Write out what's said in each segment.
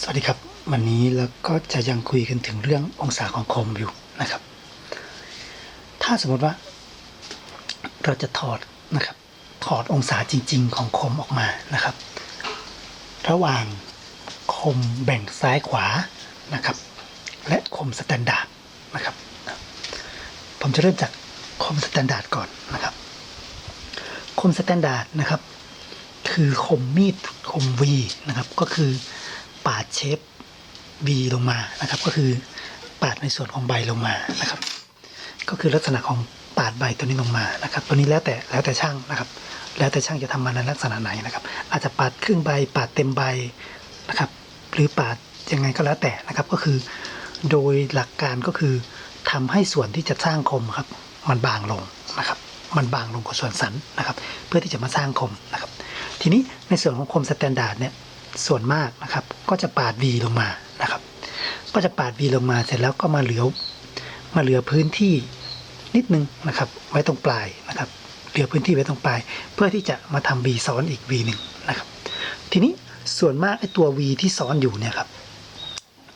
สวัสดีครับ วันนี้เราก็จะยังคุยกันถึงเรื่ององศาของคมอยู่นะครับ ถ้าสมมติว่า เราจะถอดนะครับ ถอดองศาจริง ๆ ของคมออกมานะครับ ระหว่างคมแบ่งซ้ายขวานะครับ และคมสแตนดาร์ดนะครับ ผมจะเริ่มจากคมสแตนดาร์ดก่อนนะครับคมสแตนดาร์ดนะครับ คือคมมีดคม V นะครับก็คือ ปาดเชฟ V ลงมานะครับ ก็คือปาดในส่วนของใบลงมานะครับ ก็คือลักษณะของปาดใบตัวนี้ลงมานะครับ ตัวนี้แล้วแต่แล้วแต่ช่างนะครับ แล้วแต่ช่างจะทำมาในลักษณะไหนนะครับ อาจจะปาดครึ่งใบปาดเต็มใบนะครับ หรือปาดยังไงก็แล้วแต่นะครับก็คือ โดยหลักการก็คือทำให้ส่วนที่จะสร้างคมครับ มันบางลงนะครับ มันบางลงกว่าส่วนสันนะครับ เพื่อที่จะมาสร้างคมนะครับ ทีนี้ในส่วนของคมสแตนดาร์ดเนี่ย ส่วนมากนะครับ ก็จะปาด V ลงมานะครับ ก็จะปาด V ลงมาเสร็จแล้วก็มาเหลือมาเหลือพื้นที่นิดนึงนะครับ ไว้ตรงปลายนะครับ เหลือพื้นที่ไว้ตรงปลาย เพื่อที่จะมาทำ V ซ้อนอีก V หนึ่งนะครับ ทีนี้ส่วนมากไอ้ตัว V ที่ซ้อนอยู่เนี่ยครับ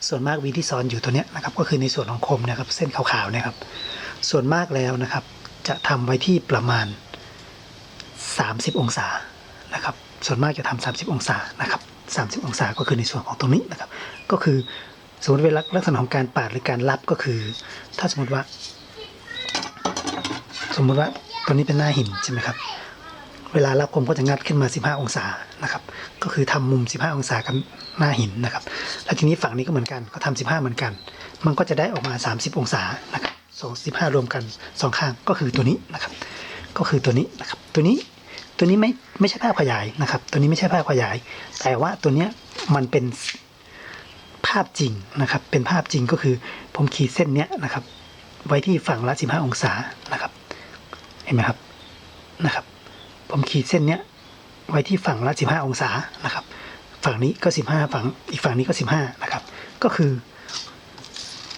ส่วนมาก V ที่ซ้อนอยู่ตัวเนี้ยนะครับ ก็คือในส่วนของคมนะครับ เส้นขาวๆเนี่ยครับ ส่วนมากแล้วนะครับ จะทำไว้ที่ประมาณ 30 องศานะครับ ส่วนมากจะทำ30 องศานะครับ 30 องศาก็คือในส่วนของตรงนี้นะครับ ก็คือสมมติเวลาลักษณะของการปาดหรือการรับก็คือ ถ้าสมมติว่า สมมติว่าตัวนี้เป็นหน้าหินใช่ไหมครับ เวลารับคมก็จะงัดขึ้นมา 15 องศานะครับ ก็คือทำมุม 15 องศากับหน้าหินนะครับ แล้วทีนี้ฝั่งนี้ก็เหมือนกันก็ทำ15 เหมือนกัน มันก็จะได้ออกมา 30 องศานะครับสองสิบห้ารวมกันสองข้างก็คือตัวนี้นะครับ ก็คือตัวนี้นะครับ ตัวนี้ ตัวนี้ไม่ไม่ใช่ภาพขยายนะครับ ตัวนี้ไม่ใช่ภาพขยาย แต่ว่าตัวเนี้ยมันเป็นภาพจริงนะครับ เป็นภาพจริงก็คือผมขีดเส้นเนี้ยนะครับ ไว้ที่ฝั่งละ 15 องศานะครับ เห็นไหมครับนะครับ ผมขีดเส้นเนี้ยไว้ที่ฝั่งละ 15 องศานะครับ ฝั่งนี้ก็ 15 ฝั่งอีกฝั่งนี้ก็ 15 นะครับ ก็คือ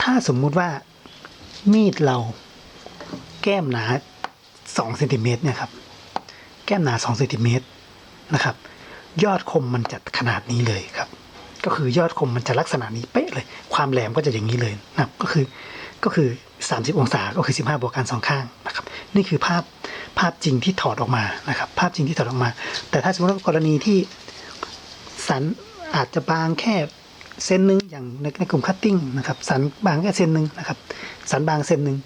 ถ้าสมมุติว่ามีดเราแก้มหนา2เซนติเมตรเนี่ยครับ ก้มหนา2เซนติเมตรนะครับ ยอดคมมันจะขนาดนี้เลยครับ ก็คือยอดคมมันจะลักษณะนี้เป๊ะเลย ความแหลมก็จะอย่างนี้เลยนะครับก็คือก็คือ 30 องศาก็คือ 15 บวกกันสองข้างนะครับ นี่คือภาพภาพจริงที่ถอดออกมานะครับ ภาพจริงที่ถอดออกมา แต่ถ้าสมมติว่ากรณีที่สันอาจจะบางแค่เส้นหนึ่งอย่างในในกลุ่มคัตติ้งนะครับ สันบางแค่เส้นหนึ่งนะครับ สันบางเส้นหนึ่ง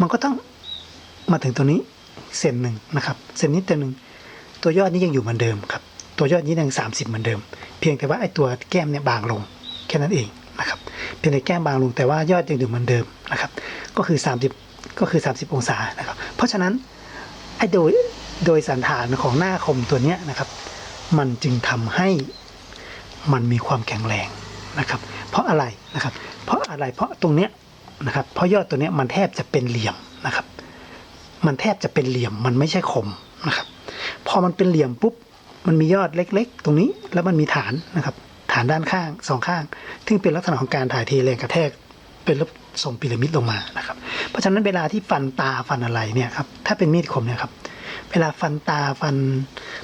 มันก็ต้องมาถึงตัวนี้เส้นหนึ่งนะครับ เส้นนี้ตัวหนึ่ง ตัวยอดนี้ยังอยู่เหมือนเดิมครับ ตัวยอดนี้ยังสามสิบเหมือนเดิม เพียงแต่ว่าไอ้ตัวแก้มเนี่ยบางลงแค่นั้นเองนะครับเพียงแต่แก้มบางลงแต่ว่ายอดยังอยู่เหมือนเดิมนะครับ ก็คือ 30 ก็คือ 30 องศานะครับ เพราะฉะนั้นไอ้โดยโดยสันฐานของหน้าคมตัวเนี้ยนะครับ มันจึงทำให้มันมีความแข็งแรงนะครับ เพราะอะไรนะครับ เพราะอะไรเพราะตรงเนี้ยนะครับเพราะยอดตัวเนี้ยมันแทบจะเป็นเหลี่ยมนะครับ มันแทบจะเป็นเหลี่ยมมันไม่ใช่คมนะครับ พอมันเป็นเหลี่ยมปุ๊บมันมียอดเล็ก ๆ ตรงนี้แล้วมันมีฐานนะครับฐานด้านข้างสองข้าง ซึ่งเป็นลักษณะของการถ่ายเทแรงกระแทกเป็นรูปทรงพีระมิดลงมานะครับ เพราะฉะนั้นเวลาที่ฟันตาฟันอะไรเนี่ยครับถ้าเป็นมีดคมเนี่ยครับเวลาฟันตาฟัน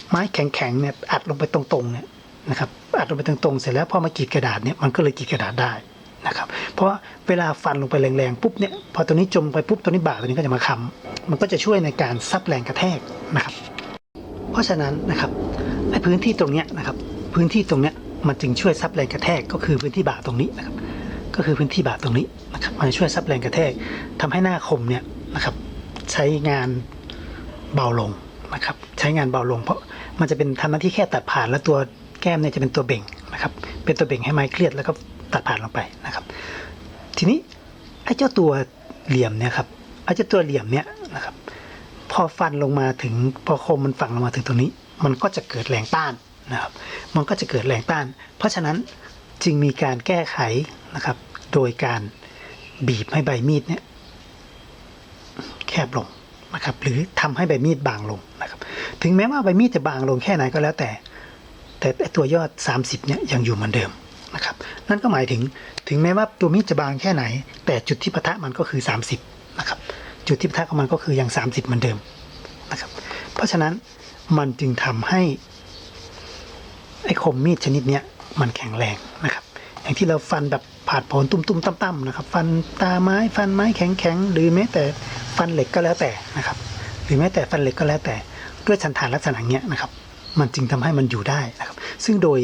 ไม้แข็งๆเนี่ยอัดลงไปตรงๆเนี่ยนะครับอัดลงไปตรงๆ เสร็จแล้วพอมากรีดกระดาษเนี่ยมันก็เลยกรีดกระดาษได้นะครับ เพราะเวลาฟันลงไปแรงๆปุ๊บเนี่ยพอตัวนี้จมไปปุ๊บตัวนี้บาดตัวนี้ก็จะมาค้ำมันก็จะช่วยในการซับแรงกระแทกนะครับ เพราะฉะนั้นนะครับไอ้พื้นที่ตรงเนี้ยนะครับพื้นที่ตรงเนี้ยมันจึงช่วยซับแรงกระแทกก็คือพื้นที่บ่าตรงนี้นะครับก็คือพื้นที่บ่าตรงนี้นะครับมันช่วยซับแรงกระแทกทำให้หน้าคมเนี่ยนะครับใช้งานเบาลงนะครับใช้งานเบาลง เพราะมันจะเป็นทำหน้าที่แค่ตัดผ่านแล้วตัวแก้มเนี่ยจะเป็นตัวเบ่งนะครับเป็นตัวเบ่งให้ไม้เครียดแล้วก็ตัดผ่านลงไปนะครับ ทีนี้ไอ้เจ้าตัวเหลี่ยมเนี่ยครับไอ้เจ้าตัวเหลี่ยมเนี่ยนะครับ พอฟันลงมาถึงพอคมมันฝังลงมาถึงตรงนี้ มันก็จะเกิดแรงต้านนะครับมันก็จะเกิดแรงต้าน เพราะฉะนั้นจึงมีการแก้ไขนะครับ โดยการบีบให้ใบมีดเนี่ยแคบลงนะครับหรือทำให้ใบมีดบางลงนะครับ ถึงแม้ว่าใบมีดจะบางลงแค่ไหนก็แล้วแต่ แต่ตัวยอด 30เนี่ยยังอยู่เหมือนเดิมนะครับ นั่นก็หมายถึงถึงแม้ว่าตัวมีดจะบางแค่ไหน แต่จุดที่ปะทะมันก็คือ 30นะครับ จุดที่ปะทะของมันก็คือยัง 30เหมือนเดิมนะครับ เพราะฉะนั้นมันจึงทำให้ไอ้คมมีดชนิดเนี้ยมันแข็งแรงนะครับ อย่างที่เราฟันแบบผาดผนตุ้มๆตั้มๆนะครับ ฟันตาไม้ฟันไม้แข็งๆหรือแม้แต่ฟันเหล็กก็แล้วแต่นะครับ หรือแม้แต่ฟันเหล็กก็แล้วแต่ด้วยสันฐานลักษณะเนี้ยนะครับ มันจึงทำให้มันอยู่ได้นะครับ ซึ่งโดย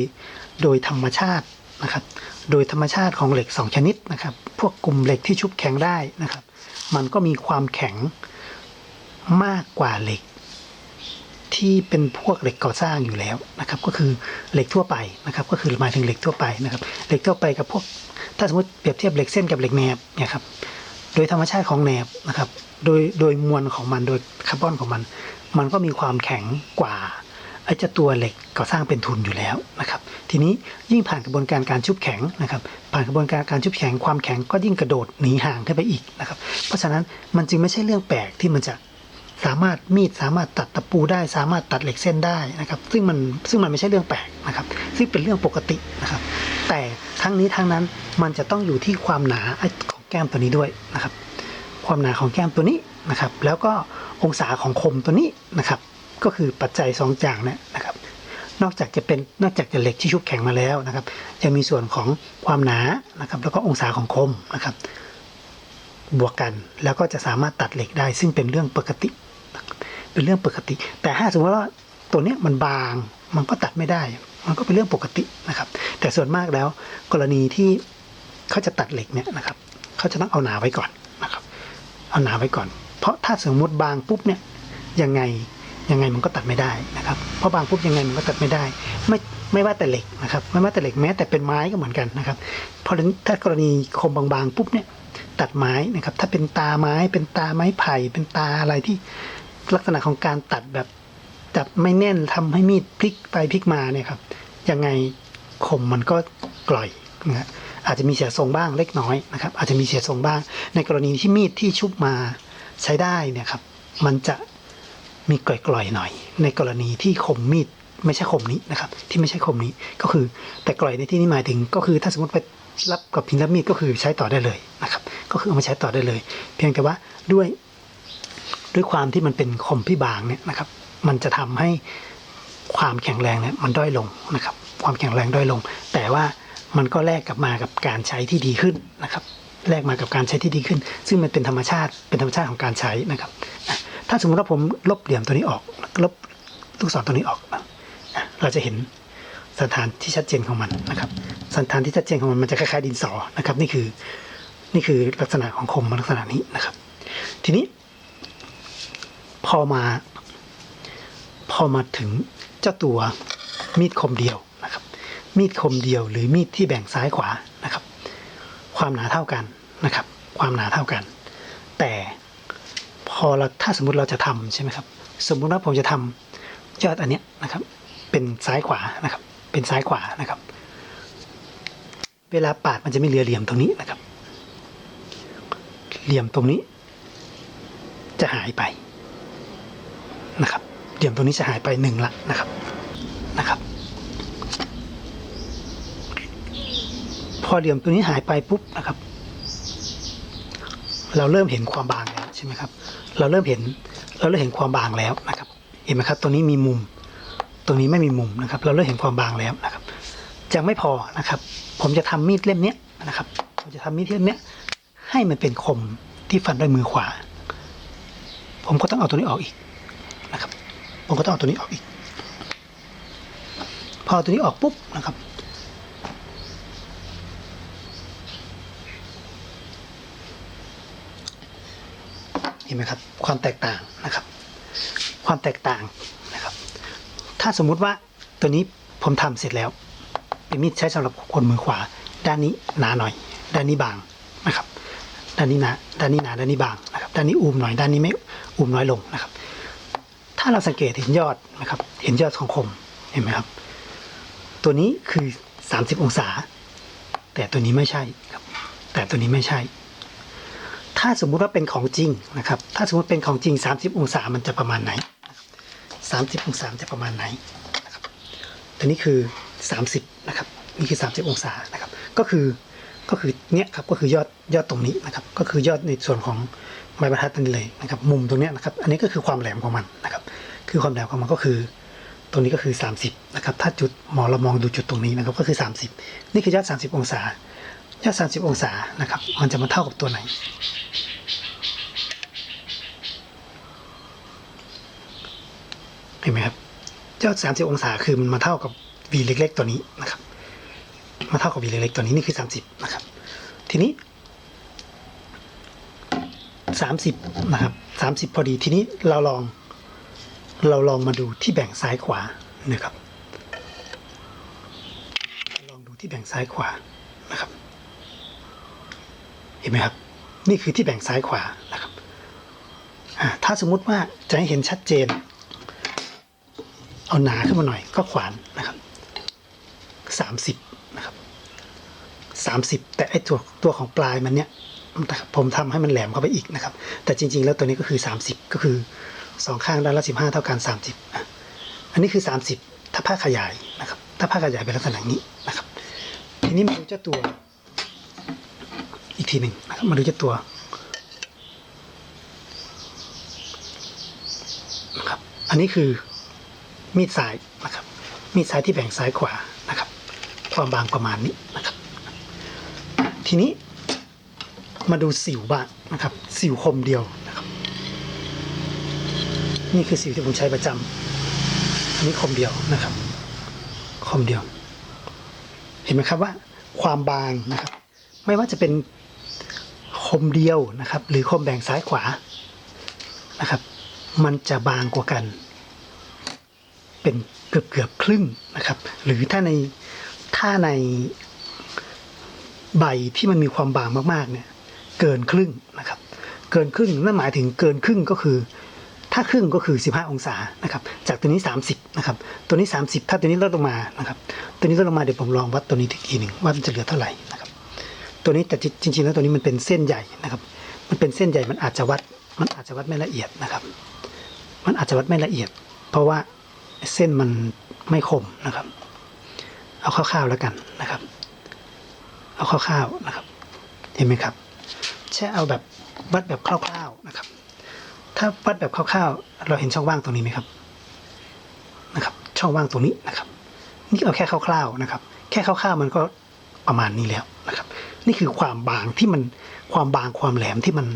โดยธรรมชาตินะครับ โดยธรรมชาติของเหล็กสองชนิดนะครับ พวกกลุ่มเหล็กที่ชุบแข็งได้นะครับ มันก็มีความแข็งมากกว่าเหล็ก ที่เป็นพวกเหล็กก่อสร้างอยู่แล้วนะครับ ก็คือเหล็กทั่วไปนะครับ ก็คือหมายถึงเหล็กทั่วไปนะครับ เหล็กทั่วไปกับพวก ถ้าสมมติเปรียบเทียบเหล็กเส้นกับเหล็กแหนบเนี่ยครับโดยธรรมชาติของแหนบนะครับ โดยโดยมวลของมันโดยคาร์บอนของมัน มันก็มีความแข็งกว่า ไอ้เจ้าตัวเหล็กก่อสร้างเป็นทุนอยู่แล้วนะครับ ทีนี้ยิ่งผ่านกระบวนการการชุบแข็งนะครับ ผ่านกระบวนการการชุบแข็งความแข็งก็ยิ่งกระโดดหนีห่างขึ้นไปอีกนะครับ เพราะฉะนั้นมันจึงไม่ใช่เรื่องแปลกที่มันจะสามารถมีดสามารถตัดตะปูได้ สามารถตัดเหล็กเส้นได้นะครับ ซึ่งมันซึ่งมันไม่ใช่เรื่องแปลกนะครับ ซึ่งเป็นเรื่องปกตินะครับ แต่ทั้งนี้ทั้งนั้นมันจะต้องอยู่ที่ความหนาของแก้มตัวนี้ด้วยนะครับ ความหนาของแก้มตัวนี้นะครับ แล้วก็องศาของคมตัวนี้นะครับ ก็คือปัจจัยสองอย่างนี่นะครับ นอกจากจะเป็นนอกจากจะเหล็กที่ชุบแข็งมาแล้วนะครับยังมีส่วนของความหนานะครับ แล้วก็องศาของคมนะครับ บวกกันแล้วก็จะสามารถตัดเหล็กได้ ซึ่งเป็นเรื่องปกติ เป็นเรื่องปกติ แต่ถ้าสมมติว่าตัวเนี้ยมันบางมันก็ตัดไม่ได้ มันก็เป็นเรื่องปกตินะครับ แต่ส่วนมากแล้วกรณีที่เขาจะตัดเหล็กเนี่ยนะครับเขาจะต้องเอาหนาไว้ก่อนนะครับ เอาหนาไว้ก่อน เพราะถ้าสมมติบางปุ๊บเนี่ยยังไง ยังไงมันก็ตัดไม่ได้นะครับเพราะบางปุ๊บยังไงมันก็ตัดไม่ได้ ไม่ไม่ว่าแต่เหล็กนะครับไม่ว่าแต่เหล็กแม้แต่เป็นไม้ก็เหมือนกันนะครับเพราะถ้ากรณีคมบางๆปุ๊บเนี่ยตัดไม้นะครับถ้าเป็นตาไม้เป็นตาไม้ไผ่เป็นตาอะไรที่ลักษณะของการตัดแบบจับไม่แน่นทำให้มีดพลิกไปพลิกมาเนี่ยครับยังไงคมมันก็กล่อยนะฮะอาจจะมีเสียทรงบ้างเล็กน้อยนะครับอาจจะมีเสียทรงบ้าง ในกรณีที่มีดที่ชุบมาใช้ได้เนี่ยครับมันจะ มีกล่อยๆหน่อย ในกรณีที่คมมีดไม่ใช่คมนี้นะครับ ที่ไม่ใช่คมนี้ก็คือแต่กล่อยในที่นี้หมายถึงก็คือถ้าสมมติไปรับกับพินรับมีดก็คือใช้ต่อได้เลยนะครับ ก็คือเอามาใช้ต่อได้เลย เพียงแต่ว่าด้วยด้วยความที่มันเป็นคมที่บางเนี่ยนะครับ มันจะทำให้ความแข็งแรงเนี่ยมันด้อยลงนะครับ ความแข็งแรงด้อยลง แต่ว่ามันก็แลกกลับมากับการใช้ที่ดีขึ้นนะครับแลกมากับการใช้ที่ดีขึ้น ซึ่งมันเป็นธรรมชาติเป็นธรรมชาติของการใช้นะครับอะ ถ้าสมมติว่าผมลบเหลี่ยมตัวนี้ออก ลบลูกศรตัวนี้ออก เราจะเห็นสันฐานที่ชัดเจนของมันนะครับ สันฐานที่ชัดเจนของมันมันจะคล้ายๆดินสอนะครับ นี่คือนี่คือลักษณะของคมมันลักษณะนี้นะครับ ทีนี้ พอมาพอมาถึงเจ้าตัวมีดคมเดียวนะครับ มีดคมเดียวหรือมีดที่แบ่งซ้ายขวานะครับ ความหนาเท่ากันนะครับ ความหนาเท่ากัน แต่ พอเราถ้าสมมุติเราจะทำใช่ไหมครับ สมมุติว่าผมจะทำยอดอันเนี้ยนะครับ เป็นซ้ายขวานะครับ เป็นซ้ายขวานะครับ เวลาปาดมันจะไมีเหลือเหลี่ยมตรงนี้นะครับ เหลี่ยมตรงนี้ จะหายไปนะครับ เหลี่ยมตรงนี้จะหายไปหนึ่งละนะครับนะครับ พอเหลี่ยมตัวนี้หายไปปุ๊บนะครับ เราเริ่มเห็นความบางแล้วใช่ไหมครับ เราเริ่มเห็นเราเริ่มเห็นความบางแล้วนะครับเห็นไหมครับตัวนี้มีมุม ตรงนี้ไม่มีมุมนะครับ เราเริ่มเห็นความบางแล้วนะครับยังไม่พอนะครับ ผมจะทำมีดเล่มนี้นะครับผมจะทำมีดเล่มนี้ให้มันเป็นคมที่ฟันด้วยมือขวา ผมก็ต้องเอาตัวนี้ออกอีกนะครับ ผมก็ต้องเอาตัวนี้ออกอีก พอตัวนี้ออกปุ๊บนะครับ นไหมครับ ความแตกต่างนะครับ ความแตกต่างนะครับ ถ้าสมมุติว่าตัวนี้ผมทำเสร็จแล้ว เป็นมีดใช้สำหรับคนมือขวา ด้านนี้หนาหน่อย ด้านนี้บางนะครับ ด้านนี้หนาด้านนี้หนาด้านนี้บางนะครับ ด้านนี้อูมหน่อย ด้านนี้ไม่อูมน้อยลงนะครับ ถ้าเราสังเกตเห็นยอดนะครับ เห็นยอดของคมเห็นไหมครับ ตัวนี้คือ 30 องศา แต่ตัวนี้ไม่ใช่ครับ แต่ตัวนี้ไม่ใช่ ถ้าสมมุติว่าเป็นของจริงนะครับ ถ้าสมมติเป็นของจริง 30 องศามันจะประมาณไหน 30 องศาจะประมาณไหนนะครับตัวนี้คือ 30 นะครับ นี่คือ 30 องศานะครับ ก็คือก็คือเนี่ยครับก็คือยอดยอดตรงนี้นะครับ ก็คือยอดในส่วนของไม้บรรทัดนั่นเลยนะครับ มุมตรงเนี้ยนะครับ อันนี้ก็คือความแหลมของมันนะครับ คือความแหลมของมันก็คือ ตรงนี้ก็คือ 30 นะครับ ถ้าจุดหมอเรามองดูจุดตรงนี้นะครับ ก็คือ 30 นี่คือยอด 30 องศา ยอด30 องศานะครับ มันจะมาเท่ากับตัวไหน เห็นไหมครับยอด30 องศาคือมันมาเท่ากับ v เล็กๆ ตัวนี้นะครับ มาเท่ากับ v เล็กๆ ตัวนี้นี่คือ 30 นะครับ ทีนี้ 30 นะครับ 30 พอดีทีนี้เราลอง เราลองมาดูที่แบ่งซ้ายขวานะครับ ลองดูที่แบ่งซ้ายขวานะครับ ห็นไหมครับ นี่คือที่แบ่งซ้ายขวานะครับถ้าสมมุติว่าจะให้เห็นชัดเจน เอาหนาขึ้นมาหน่อยก็ขวานนะครับสามสิบนะครับสามสิบแต่ไอตัวตัวของปลายมันเนี้ยผมทำให้มันแหลมเข้าไปอีกนะครับ แต่จริง ๆ แล้วตัวนี้ก็คือสามสิบก็คือสองข้างด้านละสิบห้าเท่ากันสามสิบอันนี้คือสามสิบถ้าผ้าขยายนะครับ ถ้าผ้าขยายเป็นลักษณะนี้นะครับ ทีนี้มาดูเจ้าตัว อีกทีหนึ่งนะครับมาดูเจ้าตัวนะครับอันนี้คือมีดซ้ายนะครับ มีดซ้ายที่แบ่งซ้ายขวานะครับ ความบางประมาณนี้นะครับ ทีนี้มาดูสิวบ้างนะครับ สิวคมเดียวนะครับ นี่คือสิวที่ผมใช้ประจำอันนี้คมเดียวนะครับ คมเดียว เห็นไหมครับว่าความบางนะครับ ไม่ว่าจะเป็น คมเดียวนะครับ หรือคมแบ่งซ้ายขวานะครับ มันจะบางกว่ากัน เป็นเกือบเกือบครึ่งนะครับ หรือถ้าในถ้าในใบที่มันมีความบางมากๆเนี่ยเกินครึ่งนะครับ เกินครึ่งนั่นหมายถึงเกินครึ่งก็คือ ถ้าครึ่งก็คือ 15 องศานะครับ จากตัวนี้ 30นะครับตัวนี้ 30 ถ้าตัวนี้ลดลงมานะครับตัวนี้ลดลงมาเดี๋ยวผมลองวัดตัวนี้อีกทีหนึ่งว่ามันจะเหลือเท่าไหร่นะ ตัวนี้แต่จริงๆแล้วตัวนี้มันเป็นเส้นใหญ่นะครับ มันเป็นเส้นใหญ่มันอาจจะวัด มันอาจจะวัดไม่ละเอียดนะครับ มันอาจจะวัดไม่ละเอียด เพราะว่าเส้นมันไม่คมนะครับ เอาคร่าวๆแล้วกันนะครับ เอาคร่าวๆนะครับ เห็นไหมครับแค่เอาแบบวัดแบบคร่าวๆนะครับ ถ้าวัดแบบคร่าวๆ เราเห็นช่องว่างตรงนี้ไหมครับนะครับ ช่องว่างตรงนี้นะครับ นี่เอาแค่คร่าวๆนะครับ แค่คร่าวๆมันก็ประมาณนี้แล้วนะครับ นี่คือความบางที่มันความบางความแหลมที่มัน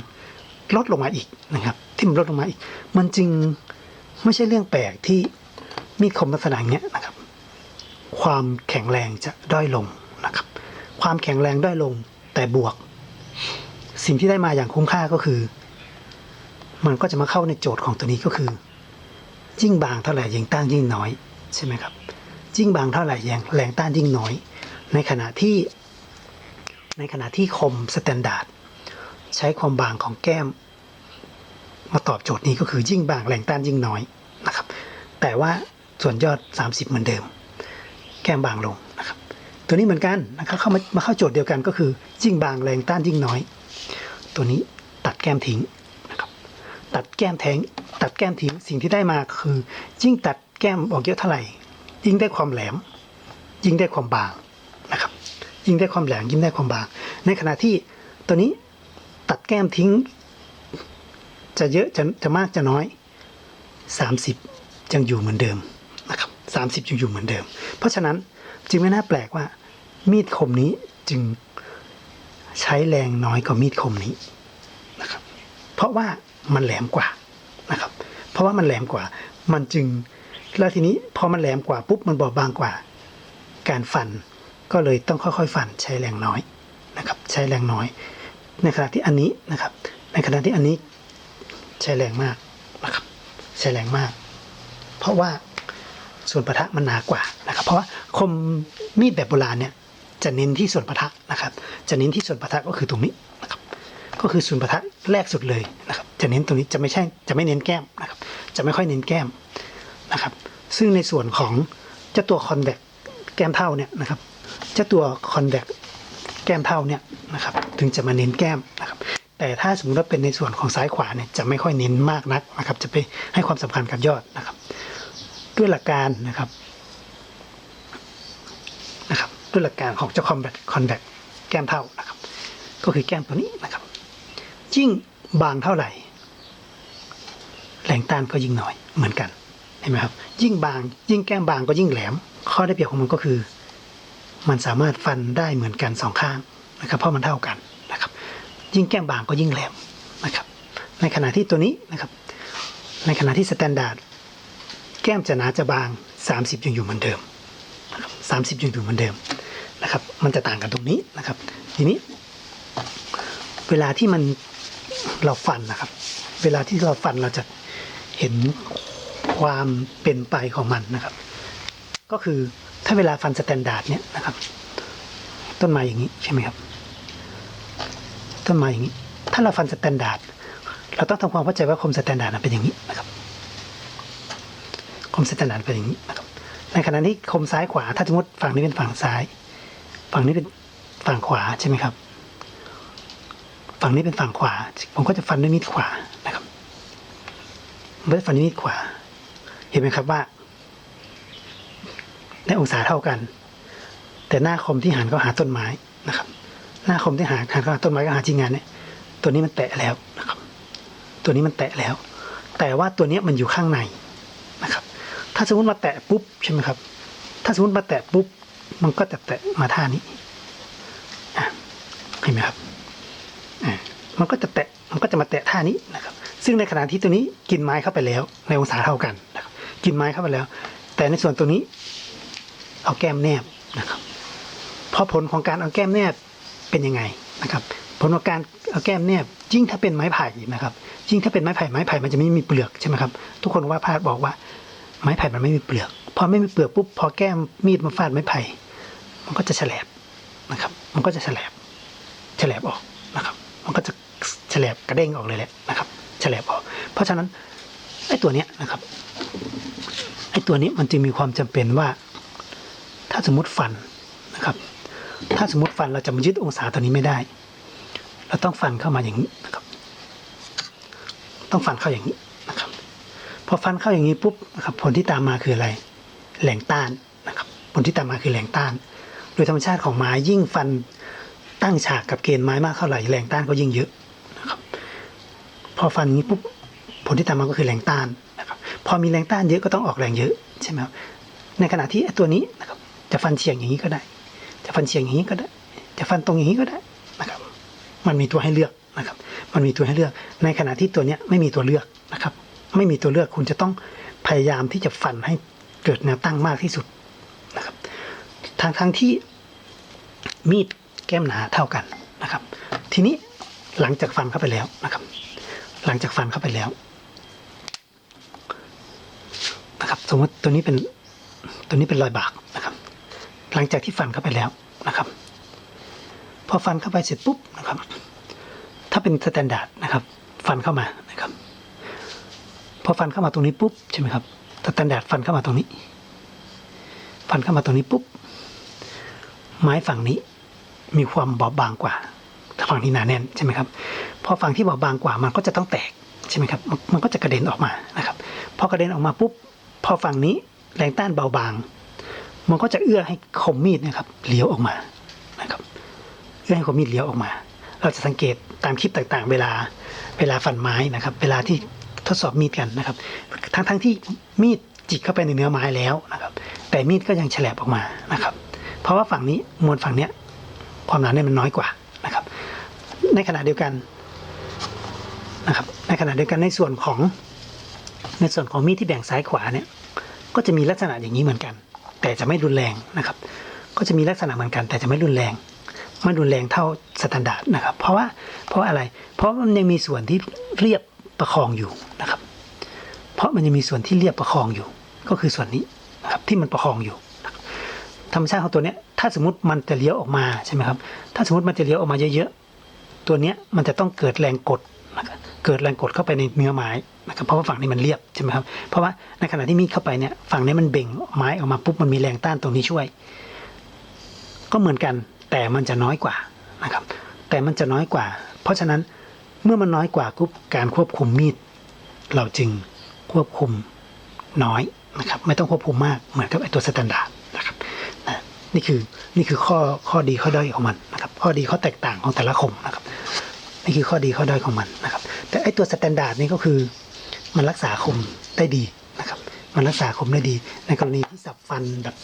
ลดลงมาอีกนะครับ ที่มันลดลงมาอีก มันจึงไม่ใช่เรื่องแปลกที่มีคมลักษณะเนี้ยนะครับ ความแข็งแรงจะด้อยลงนะครับ ความแข็งแรงด้อยลงแต่บวก สิ่งที่ได้มาอย่างคุ้มค่าก็คือ มันก็จะมาเข้าในโจทย์ของตัวนี้ก็คือ ยิ่งบางเท่าไหร่ยิ่งต้านยิ่งน้อยใช่ไหมครับยิ่งบางเท่าไหร่ยิงแรงต้านยิ่งน้อย ในขณะที่ ในขณะที่คมสแตนดาร์ดใช้ความบางของแก้ม มาตอบโจทย์นี้ก็คือยิ่งบางแรงต้านยิ่งน้อยนะครับ แต่ว่าส่วนยอด 30 เหมือนเดิม แก้มบางลงนะครับ ตัวนี้เหมือนกันนะครับเข้ามามาเข้าโจทย์เดียวกันก็คือ ยิ่งบางแรงต้านยิ่งน้อย ตัวนี้ตัดแก้มทิ้งนะครับตัดแก้มแทงตัดแก้มทิ้งสิ่งที่ได้มาคือ ยิ่งตัดแก้มออกเยอะเท่าไหร่ยิ่งได้ความแหลม ยิ่งได้ความบาง ยิ่งได้ความแหลมยิ่งได้ความบาง ในขณะที่ตัวนี้ตัดแก้มทิ้ง จะเยอะจะจะมากจะน้อย 30 ยังอยู่เหมือนเดิมนะครับ30ยังอยู่เหมือนเดิม เพราะฉะนั้นจึงไม่น่าแปลกว่า มีดคมนี้จึงใช้แรงน้อยกว่ามีดคมนี้นะครับเพราะว่ามันแหลมกว่านะครับเพราะว่ามันแหลมกว่ามันจึงแล้วทีนี้พอมันแหลมกว่าปุ๊บมันบอบบางกว่า การฟัน ก็เลยต้องค่อยๆฟันใช้แรงน้อยนะครับ ใช้แรงน้อย ในขณะที่อันนี้นะครับ ในขณะที่อันนี้ใช้แรงมากนะครับ ใช้แรงมาก เพราะว่าส่วนปะทะมันหนากว่านะครับ เพราะว่าคมมีดแบบโบราณเนี่ยจะเน้นที่ส่วนปะทะนะครับ จะเน้นที่ส่วนปะทะก็คือตรงนี้นะครับ ก็คือส่วนปะทะแรกสุดเลยนะครับ จะเน้นตรงนี้จะไม่ใช่จะไม่เน้นแก้มนะครับ จะไม่ค่อยเน้นแก้มนะครับ ซึ่งในส่วนของเจ้าตัวคอนแวคแก้มเท่าเนี่ยนะครับ เจ้าตัวคอนแวคแก้มเท่าเนี่ยนะครับถึงจะมาเน้นแก้มนะครับแต่ถ้าสมมติว่าเป็นในส่วนของซ้ายขวาเนี่ยจะไม่ค่อยเน้นมากนักนะครับ จะไปให้ความสำคัญกับยอดนะครับ ด้วยหลักการนะครับนะครับด้วยหลักการของเจ้าคอนแวคคอนแวคแก้มเท่านะครับ ก็คือแก้มตัวนี้นะครับ ยิ่งบางเท่าไหร่ แรงต้านก็ยิ่งน้อยเหมือนกันเห็นไหมครับ ยิ่งบางยิ่งแก้มบางก็ยิ่งแหลม ข้อได้เปรียบของมันก็คือ มันสามารถฟันได้เหมือนกันสองข้างนะครับเพราะมันเท่ากันนะครับ ยิ่งแก้มบางก็ยิ่งแหลมนะครับ ในขณะที่ตัวนี้นะครับ ในขณะที่สแตนดาร์ดแก้มจะหนาจะบาง 30 ยังอยู่เหมือนเดิมนะครับยังอยู่เหมือนเดิมนะครับ มันจะต่างกันตรงนี้นะครับ ทีนี้ เวลาที่มันเราฟันนะครับ เวลาที่เราฟันเราจะเห็นความเป็นไปของมันนะครับ ก็คือ ถ้าเวลาฟันสแตนดาร์ดเนี่ยนะครับ ต้นไม้อย่างนี้ใช่ไหมครับ ต้นไม้อย่างนี้ ถ้าเราฟันสแตนดาร์ดเราต้องทำความเข้าใจว่าคมสแตนดาร์ดเป็นอย่างนี้นะครับ คมสแตนดาร์ดเป็นอย่างนี้นะครับ ในขณะที่คมซ้ายขวา ถ้าสมมติฝั่งนี้เป็นฝั่งซ้าย ฝั่งนี้เป็นฝั่งขวาใช่ไหมครับ ฝั่งนี้เป็นฝั่งขวา ผมก็จะฟันด้วยมีดขวานะครับผมก็จะฟันด้วยมีดขวา เห็นไหมครับว่า ในองศาเท่ากัน แต่หน้าคมที่หันก็หาต้นไม้นะครับ หน้าคมที่หาหันก็หาต้นไม้ก็หาจริงงานเนี่ยตัวนี้มันแตะแล้วนะครับ ตัวนี้มันแตะแล้ว แต่ว่าตัวนี้มันอยู่ข้างในนะครับ ถ้าสมมติมาแตะปุ๊บใช่ไหมครับ ถ้าสมมติมาแตะปุ๊บมันก็จะแตะมาท่านี้เห็นไหมครับอ่ามันก็จะแตะมันก็จะมาแตะท่านี้นะครับ ซึ่งในขณะที่ตัวนี้กินไม้เข้าไปแล้ว ในองศาเท่ากันนะครับกินไม้เข้าไปแล้ว แต่ในส่วนตัวนี้ เอาแก้มแนบนะครับเพราะผลของการเอาแก้มแนบเป็นยังไงนะครับ ผลของการเอาแก้มแนบยิ่งถ้าเป็นไม้ไผ่นะครับยิ่งถ้าเป็นไม้ไผ่ไม้ไผ่มันจะไม่มีเปลือกใช่ไหมครับทุกคนว่าพาดบอกว่า ไม้ไผ่มันไม่มีเปลือกพอไม่มีเปลือกปุ๊บพอแก้มมีดมาฟาดไม้ไผ่มันก็จะแฉลบนะครับ มันก็จะแฉลบแฉลบออกนะครับ มันก็จะแฉลบกระเด้งออกเลยแหละนะครับแฉลบออก เพราะฉะนั้นไอ้ตัวเนี้ยนะครับไอ้ตัวนี้มันจึงมีความจำเป็นว่า ถ้าสมมติฟันนะครับ ถ้าสมมติฟันเราจะมายึดองศาตัวนี้ไม่ได้ เราต้องฟันเข้ามาอย่างนี้นะครับ ต้องฟันเข้าอย่างนี้นะครับ พอฟันเข้าอย่างนี้ปุ๊บนะครับ ผลที่ตามมาคืออะไร แหล่งต้านนะครับ ผลที่ตามมาคือแหล่งต้าน โดยธรรมชาติของไม้ยิ่งฟันตั้งฉากกับเกณฑ์ไม้มากเท่าไหร่แรงต้านก็ยิ่งเยอะนะครับพอฟันนี้ปุ๊บผลที่ตามมาก็คือแรงต้านนะครับพอมีแรงต้านเยอะก็ต้องออกแรงเยอะใช่ไหมครับในขณะที่ตัวนี้นะครับ จะฟันเฉียงอย่างนี้ก็ได้ จะฟันเฉียงอย่างนี้ก็ได้ จะฟันตรงอย่างนี้ก็ได้นะครับ มันมีตัวให้เลือกนะครับ มันมีตัวให้เลือก ในขณะที่ตัวเนี้ยไม่มีตัวเลือกนะครับ ไม่มีตัวเลือกคุณจะต้องพยายามที่จะฟันให้เกิดแนวตั้งมากที่สุดนะครับทางทางที่มีดแก้มหนาเท่ากันนะครับ ทีนี้หลังจากฟันเข้าไปแล้วนะครับ หลังจากฟันเข้าไปแล้วนะครับ สมมติตัวนี้เป็นตัวนี้เป็นรอยบาก หลังจากที่ฟันเข้าไปแล้วนะครับ พอฟันเข้าไปเสร็จปุ๊บนะครับ ถ้าเป็นสแตนดาร์ดนะครับ ฟันเข้ามานะครับ พอฟันเข้ามาตรงนี้ปุ๊บใช่ไหมครับสแตนดาร์ดฟันเข้ามาตรงนี้ ฟันเข้ามาตรงนี้ปุ๊บ ไม้ฝั่งนี้มีความบอบบางกว่าแต่ฝั่งนี้หนาแน่นใช่ไหมครับ พอฝั่งที่บอบบางกว่ามันก็จะต้องแตกใช่ไหมครับ มันก็จะกระเด็นออกมานะครับ พอกระเด็นออกมาปุ๊บ พอฝั่งนี้แรงต้านเบาบาง มันก็จะเอื้อให้คมมีดนะครับเลี้ยวออกมานะครับเอื้อให้คมมีดเลี้ยวออกมา เราจะสังเกตตามคลิปต่างๆ เวลาเวลาฟันไม้นะครับ เวลาที่ทดสอบมีดกันนะครับ ทั้งๆที่มีดจิกเข้าไปในเนื้อไม้แล้วนะครับ แต่มีดก็ยังแฉลบออกมานะครับ เพราะว่าฝั่งนี้มวลฝั่งเนี้ยความหนาแน่นมันน้อยกว่านะครับ ในขณะเดียวกันนะครับ ในขณะเดียวกันในส่วนของในส่วนของมีดที่แบ่งซ้ายขวาเนี่ยก็จะมีลักษณะอย่างนี้เหมือนกัน แต่จะไม่รุนแรงนะครับ ก็จะมีลักษณะเหมือนกัน แต่จะไม่รุนแรงไม่รุนแรงเท่าสแตนดาร์ดนะครับ เพราะว่าเพราะอะไร เพราะมันยังมีส่วนที่เรียบประคองอยู่นะครับ เพราะมันยังมีส่วนที่เรียบประคองอยู่ ก็คือส่วนนี้นะครับที่มันประคองอยู่ธรรมชาติของตัวเนี้ยถ้าสมมติมันจะเลี้ยวออกมาใช่ไหมครับ ถ้าสมมติมันจะเลี้ยวออกมาเยอะๆตัวเนี้ยมันจะต้องเกิดแรงกดนะครับ เกิดแรงกดเข้าไปในเนื้อไม้นะครับเพราะว่าฝั่งนี้มันเรียบใช่ไหมครับเพราะว่าในขณะที่มีดเข้าไปเนี่ยฝั่งนี้มันเบ่งไม้ออกมาปุ๊บมันมีแรงต้านตรงนี้ช่วย ก็เหมือนกันแต่มันจะน้อยกว่านะครับแต่มันจะน้อยกว่า เพราะฉะนั้นเมื่อมันน้อยกว่าปุ๊บการควบคุมมีด เราจึงควบคุมน้อยนะครับไม่ต้องควบคุมมากเหมือนกับไอตัวสแตนดาร์ดนะครับนะนี่คือนี่คือข้อข้อดีข้อด้อยของมันนะครับข้อดีข้อแตกต่างของแต่ละคมนะครับนี่คือข้อดีข้อด้อยของมันนะครับ แต่ไอตัวสแตนดาร์ดนี่ก็คือมันรักษาคมได้ดีนะครับ มันรักษาคมได้ดี ในกรณีที่สับฟันแบบ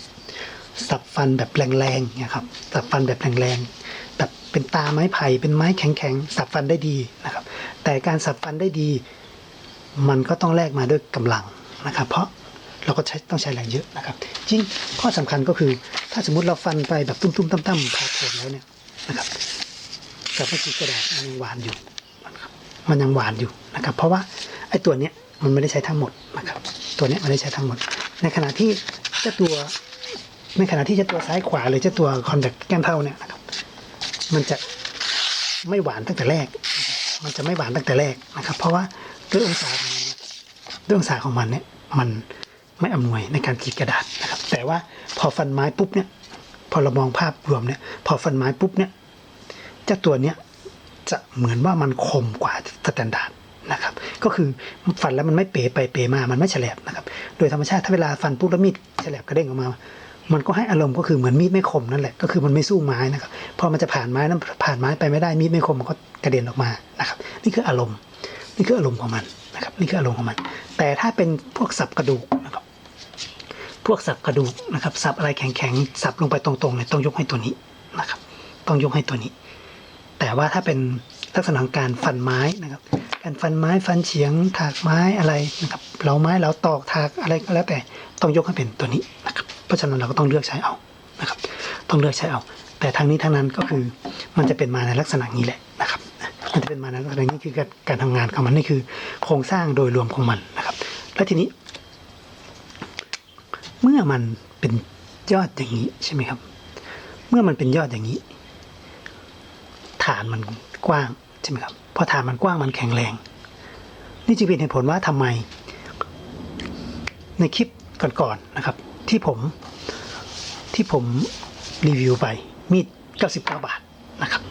สับฟันแบบแรงๆนี่ยครับสับฟันแบบแรงๆแบบเป็นตาไม้ไผ่เป็นไม้แข็งๆสับฟันได้ดีนะครับ แต่การสับฟันได้ดี มันก็ต้องแลกมาด้วยกำลังนะครับ เพราะเราก็ใช้ต้องใช้แรงเยอะนะครับ จริงข้อสำคัญก็คือ ถ้าสมมติเราฟันไปแบบตุ้มๆตั้มๆพาโผล่แล้วเนี่ยนะครับกับเมื่อกี้กระดาษมันยังหวานอยู่ มันยังหวานอยู่นะครับ เพราะว่าไอ้ตัวเนี้ยมันไม่ได้ใช้ทั้งหมดนะครับ ตัวเนี้ยไม่ได้ใช้ทั้งหมด ในขณะที่เจ้าตัวในขณะที่เจ้าตัวซ้ายขวาหรือเจ้าตัวคอนแทคแก้มเท่าเนี่ยนะครับ มันจะไม่หวานตั้งแต่แรก มันจะไม่หวานตั้งแต่แรกนะครับ เพราะว่าด้วยองศาของมันเนี่ยด้วยองศาของมันเนี่ยมันไม่อำนวยในการกรีดกระดาษนะครับ แต่ว่าพอฟันไม้ปุ๊บเนี่ย พอเรามองภาพรวมเนี่ย พอฟันไม้ปุ๊บเนี่ยเจ้าตัวเนี้ย จะเหมือนว่ามันคมกว่าสแตนดาร์ดนะครับ ก็คือฟันแล้วมันไม่เป๋ไปเป๋มา มันไม่แฉลบนะครับ โดยธรรมชาติถ้าเวลาฟันปุ๊บแล้วมีดแฉลบกระเด้งออกมา มันก็ให้อารมณ์ก็คือเหมือนมีดไม่คมนั่นแหละ ก็คือมันไม่สู้ไม้นะครับ พอมันจะผ่านไม้นั้นผ่านไม้ไปไม่ได้ มีดไม่คมมันก็กระเด็นออกมา นะครับ นี่คืออารมณ์ นี่คืออารมณ์ของมันนะครับ นี่คืออารมณ์ของมัน แต่ถ้าเป็นพวกสับกระดูกนะครับ พวกสับกระดูกนะครับ สับอะไรแข็งๆ สับลงไปตรงๆเนี่ยต้องยกให้ตัวนี้นะครับ ต้องยกให้ตัวนี้ แต่ว่าถ้าเป็นลักษณะของการฟันไม้นะครับ การฟันไม้ฟันเฉียงถากไม้อะไรนะครับเหลาไม้เหลาตอกถากอะไรก็แล้วแต่ต้องยกให้เป็นตัวนี้นะครับเพราะฉะนั้นเราก็ต้องเลือกใช้เอานะครับ ต้องเลือกใช้เอา แต่ทางนี้ทางนั้นก็คือมันจะเป็นมาในลักษณะนี้แหละนะครับมันจะเป็นมาในลักษณะนี้คือการการทำงานของมันนี่คือ โครงสร้างโดยรวมของมันนะครับ แล้วทีนี้ เมื่อมันเป็นยอดอย่างนี้ใช่ไหมครับ เมื่อมันเป็นยอดอย่างนี้ ฐานมันกว้างใช่ไหมครับพอฐานมันกว้างมันแข็งแรง นี่จึงเป็นเหตุผลว่าทำไม ในคลิปก่อนๆนะครับ ที่ผมที่ผมรีวิวไปมีด99 บาทนะครับ